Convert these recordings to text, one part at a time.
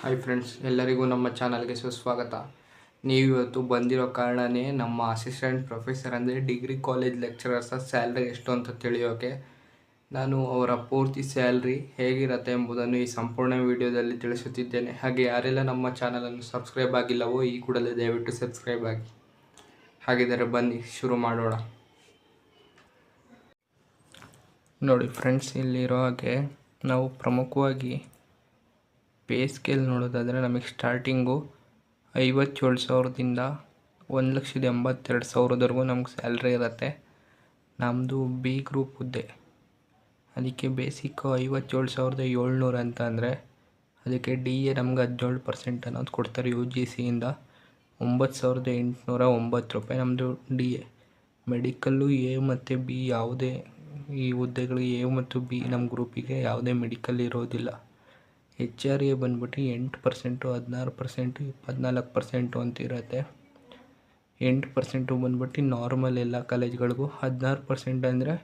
Hi friends ಎಲ್ಲರಿಗೂ ನಮ್ಮ ಚಾನಲ್ಗೆ ಸುಸ್ವಾಗತ. ನೀವು ಇವತ್ತು ಬಂದಿರೋ ಕಾರಣನೇ ನಮ್ಮ ಅಸಿಸ್ಟೆಂಟ್ ಪ್ರೊಫೆಸರ್ ಅಂದರೆ ಡಿಗ್ರಿ ಕಾಲೇಜ್ ಲೆಕ್ಚರರ್ಸ ಸ್ಯಾಲ್ರಿ ಎಷ್ಟು ಅಂತ ತಿಳಿಯೋಕೆ, ನಾನು ಅವರ ಪೂರ್ತಿ ಸ್ಯಾಲ್ರಿ ಹೇಗಿರುತ್ತೆ ಎಂಬುದನ್ನು ಈ ಸಂಪೂರ್ಣ ವಿಡಿಯೋದಲ್ಲಿ ತಿಳಿಸುತ್ತಿದ್ದೇನೆ. ಹಾಗೆ ಯಾರೆಲ್ಲ ನಮ್ಮ ಚಾನಲನ್ನು ಸಬ್ಸ್ಕ್ರೈಬ್ ಆಗಿಲ್ಲವೋ ಈ ಕೂಡಲೇ ದಯವಿಟ್ಟು ಸಬ್ಸ್ಕ್ರೈಬ್ ಆಗಿ. ಹಾಗಿದ್ದರೆ ಬನ್ನಿ, ಶುರು ಮಾಡೋಣ. ನೋಡಿ ಫ್ರೆಂಡ್ಸ್ ಇಲ್ಲಿರೋ ಹಾಗೆ ನಾವು ಪ್ರಮುಖವಾಗಿ ಪೇ ಸ್ಕೇಲ್ ನೋಡೋದಾದರೆ ನಮಗೆ ಸ್ಟಾರ್ಟಿಂಗು ಐವತ್ತೇಳು ಸಾವಿರದಿಂದ ಒಂದು ಲಕ್ಷದ ಎಂಬತ್ತೆರಡು ಸಾವಿರದವರೆಗೂ ನಮ್ಗೆ ಸ್ಯಾಲ್ರಿ ಇರುತ್ತೆ. ನಮ್ಮದು ಬಿ ಗ್ರೂಪ್ ಹುದ್ದೆ. ಅದಕ್ಕೆ ಬೇಸಿಕ್ಕು ಐವತ್ತೇಳು ಸಾವಿರದ ಏಳ್ನೂರು ಅಂತ ಅಂದರೆ ಅದಕ್ಕೆ ಡಿ ಎ ನಮ್ಗೆ ಹದಿನೇಳು ಪರ್ಸೆಂಟ್ ಅನ್ನೋದು ಕೊಡ್ತಾರೆ ಯು ಜಿ ಸಿಯಿಂದ. ಒಂಬತ್ತು ಸಾವಿರದ ಎಂಟುನೂರ ಒಂಬತ್ತು ರೂಪಾಯಿ ನಮ್ಮದು ಡಿ ಎ. ಮೆಡಿಕಲ್ಲು ಎ ಮತ್ತು ಬಿ ಯಾವುದೇ ಈ ಹುದ್ದೆಗಳು ಎ ಮತ್ತು ಬಿ ನಮ್ಮ ಗ್ರೂಪಿಗೆ ಯಾವುದೇ ಮೆಡಿಕಲ್ ಇರೋದಿಲ್ಲ. ಎಚ್ ಆರ್ ಎ ಬಂದ್ಬಿಟ್ಟು ಎಂಟು ಪರ್ಸೆಂಟು, ಹದಿನಾರು ಪರ್ಸೆಂಟು, ಇಪ್ಪತ್ನಾಲ್ಕು ಪರ್ಸೆಂಟು ಅಂತ ಇರುತ್ತೆ. ಎಂಟು ಪರ್ಸೆಂಟು ಬಂದ್ಬಿಟ್ಟು ನಾರ್ಮಲ್ ಎಲ್ಲ ಕಾಲೇಜ್ಗಳಿಗೂ ಹದಿನಾರು ಪರ್ಸೆಂಟ್ ಅಂದರೆ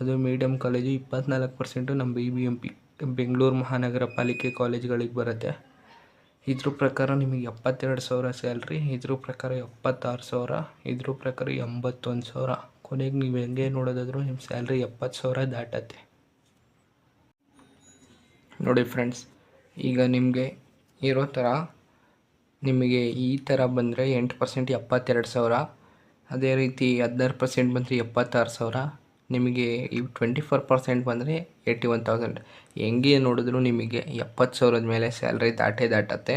ಅದು ಮೀಡಿಯಮ್ ಕಾಲೇಜು ಇಪ್ಪತ್ನಾಲ್ಕು ಪರ್ಸೆಂಟು ನಮ್ಮ B B M P Bengaluru Mahanagara Palike ಕಾಲೇಜ್ಗಳಿಗೆ ಬರುತ್ತೆ. ಇದ್ರ ಪ್ರಕಾರ ನಿಮಗೆ ಎಪ್ಪತ್ತೆರಡು ಸಾವಿರ ಸ್ಯಾಲ್ರಿ ಇದ್ರ ಪ್ರಕಾರ ಎಪ್ಪತ್ತಾರು ಸಾವಿರ, ಇದ್ರ ಪ್ರಕಾರ ಎಂಬತ್ತೊಂದು ಸಾವಿರ. ಕೊನೆಗೆ ನೀವು ಹೆಂಗೆ ನೋಡೋದಾದರೂ ನಿಮ್ಮ ಸ್ಯಾಲ್ರಿ ಎಪ್ಪತ್ತು ಸಾವಿರ ದಾಟತ್ತೆ. ನೋಡಿ ಫ್ರೆಂಡ್ಸ್ ಈಗ ನಿಮಗೆ ಇರೋ ಥರ ನಿಮಗೆ ಈ ಥರ ಬಂದರೆ ಎಂಟು ಪರ್ಸೆಂಟ್ ಎಪ್ಪತ್ತೆರಡು ಸಾವಿರ. ಅದೇ ರೀತಿ ಹದಿನಾರು ಪರ್ಸೆಂಟ್ ಬಂದರೆ ಎಪ್ಪತ್ತಾರು ಸಾವಿರ. ನಿಮಗೆ ಈ ಟ್ವೆಂಟಿ ಫೋರ್ ಪರ್ಸೆಂಟ್ ಬಂದರೆ ಏಯ್ಟಿ ಒನ್ ತೌಸಂಡ್. ಹೆಂಗೆ ನೋಡಿದ್ರು ನಿಮಗೆ ಎಪ್ಪತ್ತು ಸಾವಿರದ ಮೇಲೆ ಸ್ಯಾಲ್ರಿ ದಾಟೇ ದಾಟತ್ತೆ.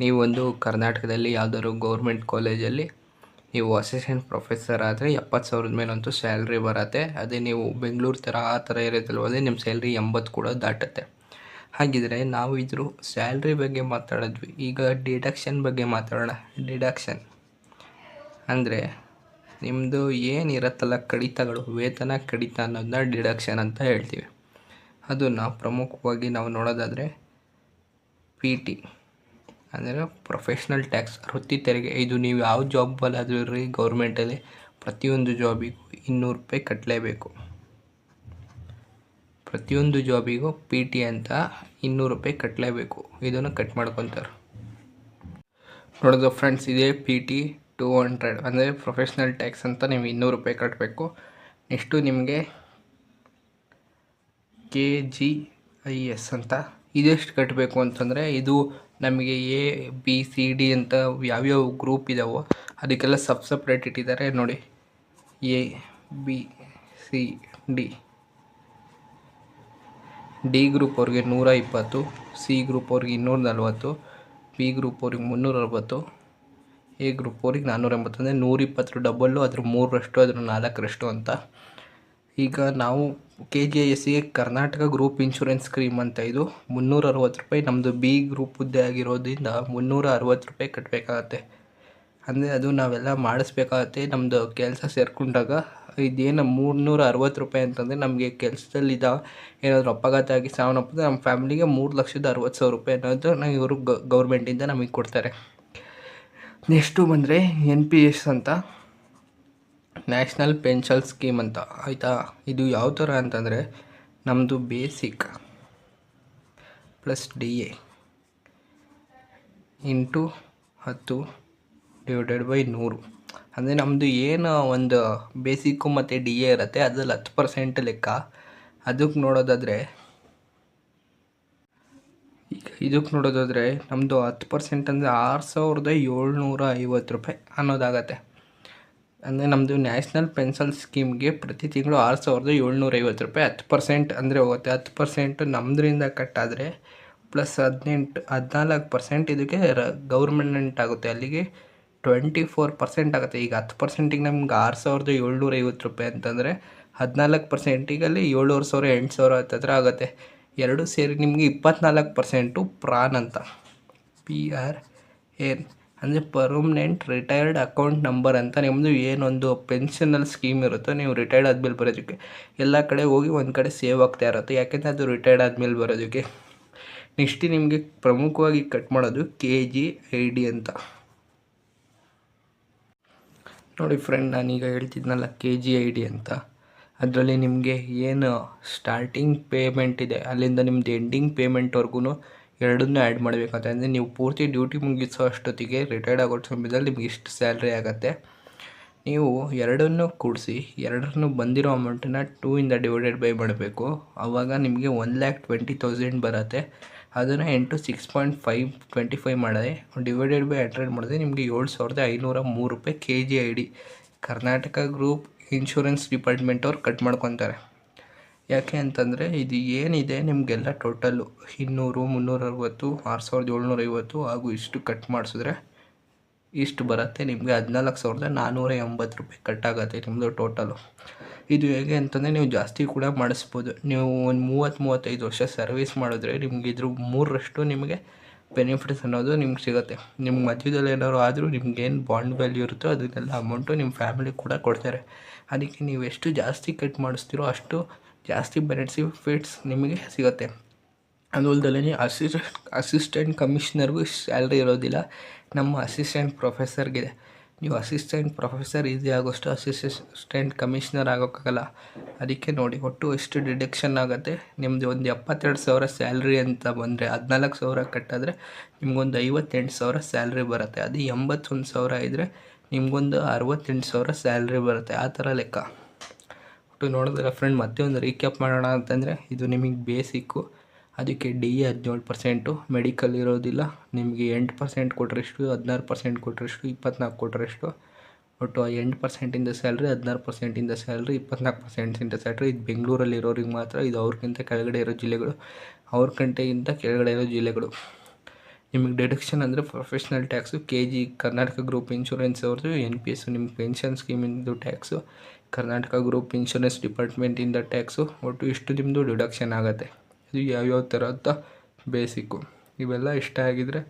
ನೀವೊಂದು ಕರ್ನಾಟಕದಲ್ಲಿ ಯಾವುದಾದ್ರು ಗೌರ್ಮೆಂಟ್ ಕಾಲೇಜಲ್ಲಿ ನೀವು ಅಸಿಸ್ಟೆಂಟ್ ಪ್ರೊಫೆಸರ್ ಆದರೆ ಎಪ್ಪತ್ತು ಸಾವಿರದ ಮೇಲಂತೂ ಸ್ಯಾಲ್ರಿ ಬರುತ್ತೆ. ಅದೇ ನೀವು ಬೆಂಗಳೂರು ಥರ ಆ ಥರ ಇರೋದಿಲ್ವದೇ ನಿಮ್ಮ ಸ್ಯಾಲ್ರಿ ಎಂಬತ್ತು ಕೂಡ ದಾಟುತ್ತೆ. ಹಾಗಿದ್ರೆ ನಾವು ಇದ್ರ ಸ್ಯಾಲ್ರಿ ಬಗ್ಗೆ ಮಾತಾಡಿದ್ವಿ. ಈಗ ಡಿಡಕ್ಷನ್ ಬಗ್ಗೆ ಮಾತಾಡೋಣ. ಡಿಡಕ್ಷನ್ ಅಂದರೆ ನಿಮ್ಮದು ಏನಿರತ್ತಲ್ಲ ಕಡಿತಗಳು, ವೇತನ, ಕಡಿತ ಅನ್ನೋದನ್ನ ಡಿಡಕ್ಷನ್ ಅಂತ ಹೇಳ್ತೀವಿ. ಅದನ್ನು ಪ್ರಮುಖವಾಗಿ ನಾವು ನೋಡೋದಾದರೆ ಪಿ ಟಿ ಅಂದರೆ ಪ್ರೊಫೆಷ್ನಲ್ ಟ್ಯಾಕ್ಸ್ ವೃತ್ತಿ ತೆರಿಗೆ. ಇದು ನೀವು ಯಾವ ಜಾಬಲ್ಲಾದರೂ ಇರ್ರಿ ಗೌರ್ಮೆಂಟಲ್ಲಿ ಪ್ರತಿಯೊಂದು ಜಾಬಿಗೂ ಇನ್ನೂರು ರೂಪಾಯಿ ಕಟ್ಟಲೇಬೇಕು ಪ್ರತಿಯೊಂದು ಜಾಬಿಗೂ ಪಿ ಟಿ ಅಂತ ಇನ್ನೂರು ರೂಪಾಯಿ ಕಟ್ಟಲೇಬೇಕು ಇದನ್ನು ಕಟ್ ಮಾಡ್ಕೊತಾರೆ ನೋಡೋದು ಫ್ರೆಂಡ್ಸ್ ಇದೇ ಪಿ ಟಿ ಟೂ ಹಂಡ್ರೆಡ್ ಅಂದರೆ ಪ್ರೊಫೆಷ್ನಲ್ ಟ್ಯಾಕ್ಸ್ ಅಂತ ನೀವು ಇನ್ನೂರು ರೂಪಾಯಿ ಕಟ್ಟಬೇಕು ನೆಕ್ಸ್ಟು ನಿಮಗೆ ಕೆ ಜಿ ಐ ಎಸ್ ಅಂತ ಇದೆಷ್ಟು ಕಟ್ಟಬೇಕು ಅಂತಂದರೆ ಇದು ನಮಗೆ ಎ ಬಿ ಸಿ ಡಿ ಅಂತ ಯಾವ್ಯಾವ ಗ್ರೂಪ್ ಇದಾವೋ ಅದಕ್ಕೆಲ್ಲ ಸಬ್ ಸಪ್ರೇಟ್ ಇಟ್ಟಿದ್ದಾರೆ. ನೋಡಿ A B C D D group ಅವ್ರಿಗೆ ನೂರ ಇಪ್ಪತ್ತು, ಸಿ ಗ್ರೂಪ್ ಅವ್ರಿಗೆ ಇನ್ನೂರ ನಲ್ವತ್ತು, ಬಿ ಗ್ರೂಪ್ ಅವ್ರಿಗೆ ಮುನ್ನೂರ ಅರವತ್ತು, ಎ ಗ್ರೂಪ್ ಅವ್ರಿಗೆ ನಾನ್ನೂರ ಎಂಬತ್ತು. ಅಂದರೆ ನೂರಿಪ್ಪತ್ತರ ಡಬಲ್ಲು, ಅದ್ರ ಮೂರರಷ್ಟು, ಅದ್ರ ನಾಲ್ಕರಷ್ಟು ಅಂತ. ಈಗ ನಾವು ಕೆ ಜಿ ಐ ಎಸ್ಸಿಗೆ ಕರ್ನಾಟಕ ಗ್ರೂಪ್ ಇನ್ಶೂರೆನ್ಸ್ ಸ್ಕೀಮ್ ಅಂತ ಇದು. ಮುನ್ನೂರ ಅರವತ್ತು ರೂಪಾಯಿ ನಮ್ಮದು ಬಿ ಗ್ರೂಪ್ ಹುದ್ದೆ ಆಗಿರೋದ್ರಿಂದ ಮುನ್ನೂರ ಅರವತ್ತು ರೂಪಾಯಿ ಕಟ್ಟಬೇಕಾಗತ್ತೆ ಅಂದರೆ ಅದು ನಾವೆಲ್ಲ ಮಾಡಿಸ್ಬೇಕಾಗತ್ತೆ. ನಮ್ಮದು ಕೆಲಸ ಸೇರಿಕೊಂಡಾಗ ಇದೇನು ಮೂರ್ನೂರ ಅರವತ್ತು ರೂಪಾಯಿ ಅಂತಂದರೆ ನಮಗೆ ಕೆಲಸದಲ್ಲಿದ್ದ ಏನಾದರೂ ಅಪಘಾತ ಆಗಿ ಸಾವನ್ನಪ್ಪಿದ್ರೆ ನಮ್ಮ ಫ್ಯಾಮಿಲಿಗೆ ಮೂರು ಲಕ್ಷದ ಅರವತ್ತು ಸಾವಿರ ರೂಪಾಯಿ ಅನ್ನೋದು ನಾವು ಇವರು ಗೌರ್ಮೆಂಟಿಂದ ನಮಗೆ ಕೊಡ್ತಾರೆ. ನೆಕ್ಸ್ಟು ಬಂದರೆ ಎನ್ ಪಿ ಎಸ್ ಅಂತ. ನ್ಯಾಷನಲ್ ಪೆನ್ಷನ್ ಸ್ಕೀಮ್ ಅಂತ. ಆಯಿತಾ? ಇದು ಯಾವ ಥರ ಅಂತಂದರೆ ನಮ್ಮದು basic plus D A into ಹತ್ತು ಡಿವೈಡೆಡ್ ಬೈ ನೂರು. ಅಂದರೆ ನಮ್ಮದು ಏನು ಒಂದು ಬೇಸಿಕ್ಕು ಮತ್ತು ಡಿ ಎ ಇರುತ್ತೆ, ಅದ್ರಲ್ಲಿ ಹತ್ತು ಪರ್ಸೆಂಟ್ ಲೆಕ್ಕ. ಅದಕ್ಕೆ ನೋಡೋದಾದರೆ ಇದಕ್ಕೆ ನೋಡೋದಾದರೆ ನಮ್ಮದು ಹತ್ತು ಪರ್ಸೆಂಟ್ ಅಂದರೆ ಆರು ಸಾವಿರದ ಏಳ್ನೂರ ಐವತ್ತು ರೂಪಾಯಿ ಅನ್ನೋದಾಗತ್ತೆ. ಅಂದರೆ ನಮ್ಮದು ನ್ಯಾಷನಲ್ ಪೆನ್ಷನ್ ಸ್ಕೀಮ್ಗೆ ಪ್ರತಿ ತಿಂಗಳು ಆರು ಸಾವಿರದ ಏಳ್ನೂರ ಐವತ್ತು ರೂಪಾಯಿ ಹತ್ತು ಪರ್ಸೆಂಟ್ ಅಂದರೆ ಹೋಗುತ್ತೆ. ಹತ್ತು ಪರ್ಸೆಂಟ್ ನಮ್ಮದ್ರಿಂದ ಕಟ್ಟಾದರೆ ಪ್ಲಸ್ ಹದಿನೆಂಟು, ಹದಿನಾಲ್ಕು ಪರ್ಸೆಂಟ್ ಇದಕ್ಕೆ ರ ಗೌರ್ಮೆಂಟ್ ಆಗುತ್ತೆ. ಅಲ್ಲಿಗೆ ಟ್ವೆಂಟಿ ಫೋರ್ ಪರ್ಸೆಂಟ್ ಆಗುತ್ತೆ. ಈಗ ಹತ್ತು ಪರ್ಸೆಂಟಿಗೆ ನಮ್ಗೆ ಆರು ಸಾವಿರದ ಏಳ್ನೂರ ಐವತ್ತು ರೂಪಾಯಿ ಅಂತಂದರೆ ಹದಿನಾಲ್ಕು ಪರ್ಸೆಂಟಿಗಲ್ಲಿ ಏಳುವರೆ ಸಾವಿರ ಎಂಟು ಸಾವಿರ ಹತ್ತತ್ರ ಆಗುತ್ತೆ. ಎರಡು ಸೇರಿ ನಿಮಗೆ ಇಪ್ಪತ್ನಾಲ್ಕು ಪರ್ಸೆಂಟು ಪ್ರಾನ್ ಅಂತ. ಪಿ ಆರ್ ಎನ್ ಅಂದರೆ ಪರ್ಮನೆಂಟ್ ರಿಟೈರ್ಡ್ ಅಕೌಂಟ್ ನಂಬರ್ ಅಂತ. ನಿಮ್ಮದು ಏನೊಂದು ಪೆನ್ಷನಲ್ ಸ್ಕೀಮ್ ಇರುತ್ತೋ ನೀವು ರಿಟೈರ್ಡ್ ಆದಮೇಲೆ ಬರೋದಕ್ಕೆ. ಎಲ್ಲ ಕಡೆ ಹೋಗಿ ಒಂದು ಕಡೆ ಸೇವ್ ಆಗ್ತಾ ಇರುತ್ತೆ. ಯಾಕೆಂದರೆ ಅದು ರಿಟೈರ್ಡ್ ಆದಮೇಲೆ ಬರೋದಕ್ಕೆ. ನೆಕ್ಸ್ಟ್ ನಿಮಗೆ ಪ್ರಮುಖವಾಗಿ ಕಟ್ ಮಾಡೋದು ಕೆ ಜಿ ಐ ಡಿ ಅಂತ. ನೋಡಿ ಫ್ರೆಂಡ್ ನಾನೀಗ ಹೇಳ್ತಿದ್ನಲ್ಲ ಕೆ ಜಿ ಐ ಡಿ ಅಂತ. ಅದರಲ್ಲಿ ನಿಮಗೆ ಏನು ಸ್ಟಾರ್ಟಿಂಗ್ ಪೇಮೆಂಟ್ ಇದೆ, ಅಲ್ಲಿಂದ ನಿಮ್ಮದು ಎಂಡಿಂಗ್ ಪೇಮೆಂಟ್ವರೆಗೂ ಎರಡನ್ನೂ ಆ್ಯಡ್ ಮಾಡಬೇಕಂತ. ಅಂದರೆ ನೀವು ಪೂರ್ತಿ ಡ್ಯೂಟಿ ಮುಗಿಸೋ ಅಷ್ಟೊತ್ತಿಗೆ ರಿಟೈರ್ಡ್ ಆಗೋ ಸಮಯದಲ್ಲಿ ನಿಮ್ಗೆ ಇಷ್ಟು ಸ್ಯಾಲ್ರಿ ಆಗುತ್ತೆ. ನೀವು ಎರಡನ್ನೂ ಕೂಡಿಸಿ ಎರಡನ್ನೂ ಬಂದಿರೋ ಅಮೌಂಟನ್ನು ಟೂ ಇಂದ ಡಿವೈಡೆಡ್ ಬೈ ಮಾಡಬೇಕು. ಆವಾಗ ನಿಮಗೆ ಒನ್ ಲ್ಯಾಕ್ ಟ್ವೆಂಟಿ ತೌಸಂಡ್ ಬರುತ್ತೆ. ಅದನ್ನು ಎಂಟು six point five twenty five ಮಾಡಿದೆ. ಡಿವೈಡೆಡ್ ಬೈ ಹಂಡ್ರೆಡ್ ಮಾಡಿದೆ. ನಿಮಗೆ ಏಳು ಸಾವಿರದ ಐನೂರ ಮೂರು ರೂಪಾಯಿ K G I D Karnataka group insurance department ಅವ್ರು ಕಟ್ ಮಾಡ್ಕೊತಾರೆ. ಯಾಕೆ ಅಂತಂದರೆ ಇದು ಏನಿದೆ ನಿಮಗೆಲ್ಲ ಟೋಟಲ್ಲು ಇನ್ನೂರು, ಮುನ್ನೂರ ಅರವತ್ತು, ಆರು ಸಾವಿರದ ಏಳ್ನೂರ ಐವತ್ತು ಹಾಗೂ ಇಷ್ಟು ಕಟ್ ಮಾಡಿಸಿದ್ರೆ ಇಷ್ಟು ಬರುತ್ತೆ. ನಿಮಗೆ ಹದಿನಾಲ್ಕು ಸಾವಿರದ ನಾನ್ನೂರ ಎಂಬತ್ತು ರೂಪಾಯಿ ಕಟ್ಟಾಗುತ್ತೆ ನಿಮ್ಮದು ಟೋಟಲು ಇದು ಹೇಗೆ ಅಂತಂದರೆ ನೀವು ಜಾಸ್ತಿ ಕೂಡ ಮಾಡಿಸ್ಬೋದು. ನೀವು ಒಂದು ಮೂವತ್ತು, ಮೂವತ್ತೈದು ವರ್ಷ ಸರ್ವಿಸ್ ಮಾಡಿದ್ರೆ ನಿಮ್ಗೆ ಇದ್ರ ಮೂರರಷ್ಟು ನಿಮಗೆ ಬೆನಿಫಿಟ್ಸ್ ಅನ್ನೋದು ನಿಮ್ಗೆ ಸಿಗುತ್ತೆ. ನಿಮ್ಗೆ ಮಧ್ಯದಲ್ಲಿ ಏನಾದ್ರು ಆದರೂ ನಿಮ್ಗೇನು ಬಾಂಡ್ ವ್ಯಾಲ್ಯೂ ಇರುತ್ತೋ ಅದನ್ನೆಲ್ಲ ಅಮೌಂಟು ನಿಮ್ಮ ಫ್ಯಾಮಿಲಿ ಕೂಡ ಕೊಡ್ತಾರೆ. ಅದಕ್ಕೆ ನೀವು ಎಷ್ಟು ಜಾಸ್ತಿ ಕಟ್ ಮಾಡಿಸ್ತೀರೋ ಅಷ್ಟು ಜಾಸ್ತಿ ಬೆನಿಫಿಟ್ಸ್ ನಿಮಗೆ ಸಿಗುತ್ತೆ. ಅದು ಅಲ್ದಲೇ ಅಸಿಸ್ಟೆಂಟ್ ಅಸಿಸ್ಟೆಂಟ್ ಕಮಿಷನರ್ಗೂ ಸ್ಯಾಲ್ರಿ ಇರೋದಿಲ್ಲ. ನಮ್ಮ ಅಸಿಸ್ಟೆಂಟ್ ಪ್ರೊಫೆಸರ್ಗಿದೆ ನೀವು ಅಸಿಸ್ಟೆಂಟ್ ಪ್ರೊಫೆಸರ್ ಈಸಿ ಆಗೋಷ್ಟು ಅಸಿಸ್ಟೆಂಟ್ ಕಮಿಷ್ನರ್ ಆಗೋಕ್ಕಾಗಲ್ಲ. ಅದಕ್ಕೆ ನೋಡಿ, ಒಟ್ಟು ಎಷ್ಟು ಡಿಡಕ್ಷನ್ ಆಗುತ್ತೆ? ನಿಮ್ಮದು ಒಂದು ಎಪ್ಪತ್ತೆರಡು ಸಾವಿರ ಸ್ಯಾಲ್ರಿ ಅಂತ ಬಂದರೆ ಹದಿನಾಲ್ಕು ಸಾವಿರ ಕಟ್ಟಿದ್ರೆ ನಿಮ್ಗೊಂದು ಐವತ್ತೆಂಟು ಸಾವಿರ ಸ್ಯಾಲ್ರಿ ಬರುತ್ತೆ. ಅದು ಎಂಬತ್ತೊಂದು ಸಾವಿರ ಇದ್ದರೆ ನಿಮಗೊಂದು ಅರವತ್ತೆಂಟು ಸಾವಿರ ಸ್ಯಾಲ್ರಿ ಬರುತ್ತೆ. ಆ ಥರ ಲೆಕ್ಕ. ಒಟ್ಟು ನೋಡಿದ್ರೆ ಫ್ರೆಂಡ್ ಮತ್ತೆ ಒಂದು ರೀಕ್ಯಾಪ್ ಮಾಡೋಣ ಅಂತಂದರೆ, ಇದು ನಿಮಗೆ ಬೇಸಿಕ್ಕು ಅದಕ್ಕೆ ಡಿ ಎ ಹದಿನೇಳು ಪರ್ಸೆಂಟು, ಮೆಡಿಕಲ್ ಇರೋದಿಲ್ಲ. ನಿಮಗೆ ಎಂಟು ಪರ್ಸೆಂಟ್ ಕೊಟ್ಟರೆಷ್ಟು ಹದಿನಾರು ಪರ್ಸೆಂಟ್ ಕೊಟ್ಟರೆಷ್ಟು ಇಪ್ಪತ್ನಾಲ್ಕು ಕೊಟ್ಟರೆಷ್ಟು ಒಟ್ಟು ಆ ಎಂಟು ಪರ್ಸೆಂಟಿಂದ ಸ್ಯಾಲ್ರಿ, ಹದಿನಾರು ಪರ್ಸೆಂಟಿಂದ ಸ್ಯಾಲ್ರಿ, ಇಪ್ಪತ್ನಾಲ್ಕು ಪರ್ಸೆಂಟಿಂದ ಸ್ಯಾಲ್ರಿ. ಇದು ಬೆಂಗಳೂರಲ್ಲಿ ಇರೋರಿಗೆ ಮಾತ್ರ, ಇದು ಅವ್ರಿಗಿಂತ ಕೆಳಗಡೆ ಇರೋ ಜಿಲ್ಲೆಗಳು ಅವ್ರ ಕಂಟೆಗಿಂತ ಕೆಳಗಡೆ ಇರೋ ಜಿಲ್ಲೆಗಳು. ನಿಮಗೆ ಡಿಡಕ್ಷನ್ ಅಂದರೆ professional tax K G Karnataka group insurance ಅವ್ರದ್ದು ಎನ್ ಪಿ ಎಸ್ ನಿಮ್ಮ ಪೆನ್ಷನ್ ಸ್ಕೀಮಿಂದು ಟ್ಯಾಕ್ಸು ಕರ್ನಾಟಕ ಗ್ರೂಪ್ ಇನ್ಶೂರೆನ್ಸ್ ಡಿಪಾರ್ಟ್ಮೆಂಟಿಂದ ಟ್ಯಾಕ್ಸು ಒಟ್ಟು ಇಷ್ಟು ನಿಮ್ಮದು ಡಿಡಕ್ಷನ್ ಆಗುತ್ತೆ. ಇದು ಯಾವ್ಯಾವ ಥರ ಅಂತ ಬೇಸಿಕ್ಕು. ಇವೆಲ್ಲ ಇಷ್ಟ ಆಗಿದರೆ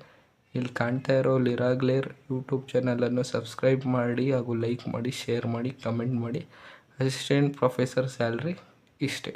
ಇಲ್ಲಿ ಕಾಣ್ತಾ ಇರೋ ಲಿರಾಗ್ಲೇರ್ ಯೂಟ್ಯೂಬ್ ಚಾನಲನ್ನು ಸಬ್ಸ್ಕ್ರೈಬ್ ಮಾಡಿ ಹಾಗೂ ಲೈಕ್ ಮಾಡಿ, ಶೇರ್ ಮಾಡಿ, ಕಮೆಂಟ್ ಮಾಡಿ. ಅಸಿಸ್ಟೆಂಟ್ ಪ್ರೊಫೆಸರ್ ಸ್ಯಾಲ್ರಿ ಇಷ್ಟೇ.